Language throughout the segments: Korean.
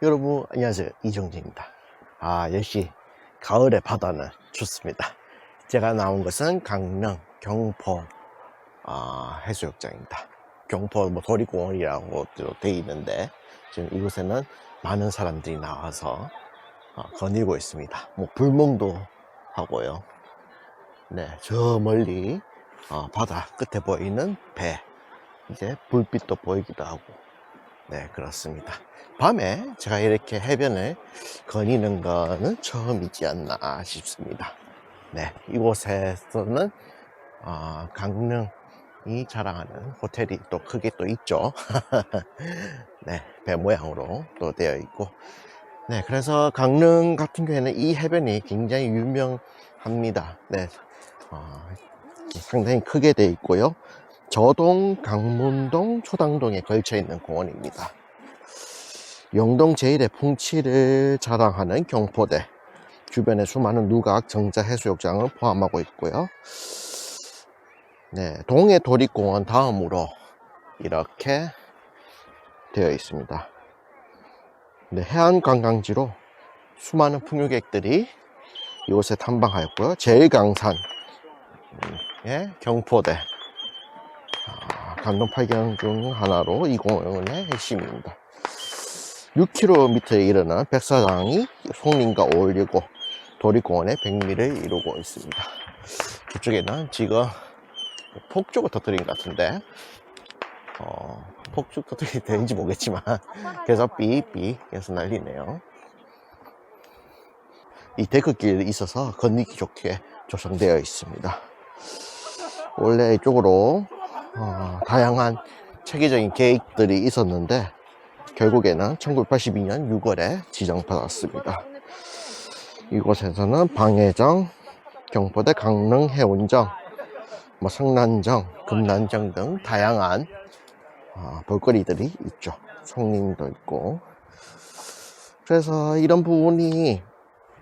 여러분 안녕하세요. 이정재입니다. 아 역시 가을의 바다는 좋습니다. 제가 나온 것은 강릉 경포 아, 해수욕장입니다. 경포 뭐 도리공원이라고 되어 있는데 지금 이곳에는 많은 사람들이 나와서 어, 거닐고 있습니다. 뭐 불멍도 하고요. 네저 멀리 어, 바다 끝에 보이는 배. 이제 불빛도 보이기도 하고 네, 그렇습니다. 밤에 제가 이렇게 해변을 거니는 거는 처음이지 않나 싶습니다. 네, 이곳에서는 어, 강릉이 자랑하는 호텔이 또 크게 또 있죠. 네, 배 모양으로 또 되어 있고. 네, 그래서 강릉 같은 경우에는 이 해변이 굉장히 유명합니다. 네, 어, 상당히 크게 되어 있고요. 저동, 강문동, 초당동에 걸쳐 있는 공원입니다. 영동 제1의 풍치를 자랑하는 경포대, 주변에 수많은 누각, 정자 해수욕장을 포함하고 있고요. 네, 동해 도립공원 다음으로 이렇게 되어 있습니다. 네, 해안 관광지로 수많은 풍요객들이 이곳에 탐방하였고요. 제일강산, 예, 경포대, 아, 강동 8경 중 하나로 이 공원의 핵심입니다. 6km에 이르는 백사장이 송림과 어울리고 도립공원의 백미를 이루고 있습니다. 저쪽에는 지금 폭죽을 터뜨린 것 같은데 어, 폭죽 터뜨리 되는지 모르겠지만 계속 삐삐 해서 난리네요. 이 데크길이 있어서 건너기 좋게 조성되어 있습니다. 원래 이쪽으로 어, 다양한 체계적인 계획들이 있었는데 결국에는 1982년 6월에 지정받았습니다. 이곳에서는 방해정, 경포대 강릉 해운정, 뭐 성난정, 금난정 등 다양한 어, 볼거리들이 있죠. 성림도 있고. 그래서 이런 부분이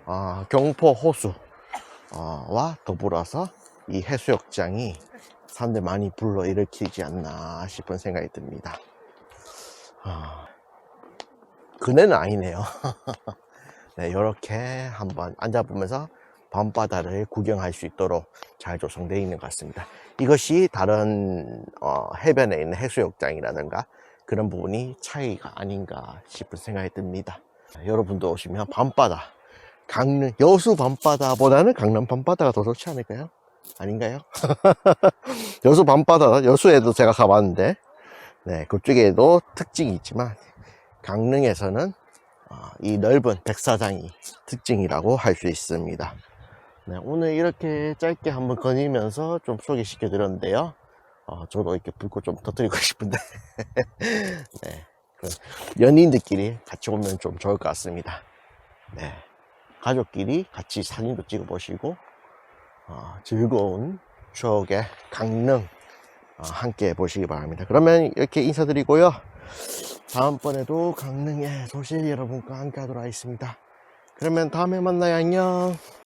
어, 경포 호수와 더불어서 이 해수욕장이 사람들 많이 불러 일으키지 않나 싶은 생각이 듭니다. 아, 그네는 아니네요. 네, 이렇게 한번 앉아보면서 밤바다를 구경할 수 있도록 잘 조성되어 있는 것 같습니다. 이것이 다른 어, 해변에 있는 해수욕장이라든가 그런 부분이 차이가 아닌가 싶은 생각이 듭니다. 여러분도 오시면 밤바다, 강릉, 여수 밤바다보다는 강남 밤바다가 더 좋지 않을까요? 아닌가요? 여수 밤바다, 여수에도 제가 가봤는데, 네, 그쪽에도 특징이 있지만, 강릉에서는 어, 이 넓은 백사장이 특징이라고 할 수 있습니다. 네, 오늘 이렇게 짧게 한번 거니면서 좀 소개시켜 드렸는데요. 어, 저도 이렇게 불꽃 좀 터뜨리고 싶은데, 네, 그 연인들끼리 같이 오면 좀 좋을 것 같습니다. 네, 가족끼리 같이 사진도 찍어 보시고, 어, 즐거운 추억의 강릉 어, 함께 보시기 바랍니다. 그러면 이렇게 인사드리고요. 다음번에도 강릉의 소식 여러분과 함께 하도록 하겠습니다. 그러면 다음에 만나요. 안녕.